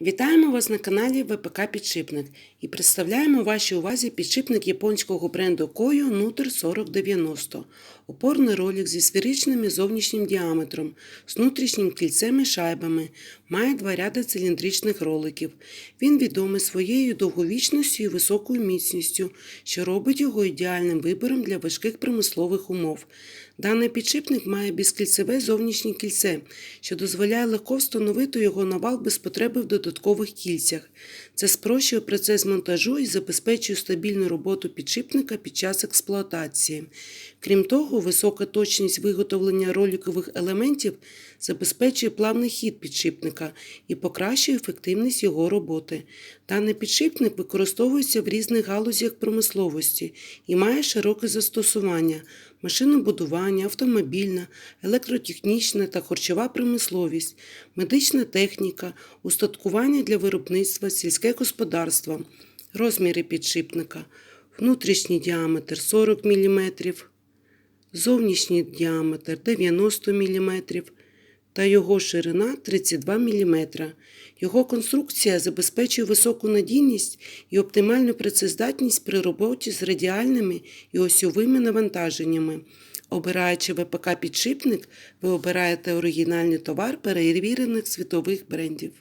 Вітаємо вас на каналі ВПК Підшипник і представляємо вашій увазі підшипник японського бренду Koyo Nutter 4090. Опорний ролик зі сферичним і зовнішнім діаметром, з внутрішнім кільцем і шайбами, має два ряди циліндричних роликів. Він відомий своєю довговічністю і високою міцністю, що робить його ідеальним вибором для важких промислових умов. Даний підшипник має безкільцеве зовнішнє кільце, що дозволяє легко встановити його на вал без потреби в додаткових кільцях. Це спрощує процес монтажу і забезпечує стабільну роботу підшипника під час експлуатації. Крім того, висока точність виготовлення роликових елементів забезпечує плавний хід підшипника і покращує ефективність його роботи. Даний підшипник використовується в різних галузях промисловості і має широке застосування машинобудування, автомобільна, електротехнічна та харчова промисловість, медична техніка, устаткування для виробництва, сільське господарство, розміри підшипника, внутрішній діаметр 40 мм, зовнішній діаметр 90 мм та його ширина 32 мм. Його конструкція забезпечує високу надійність і оптимальну працездатність при роботі з радіальними і осьовими навантаженнями. Обираючи ВПК підшипник, ви обираєте оригінальний товар перевірених світових брендів.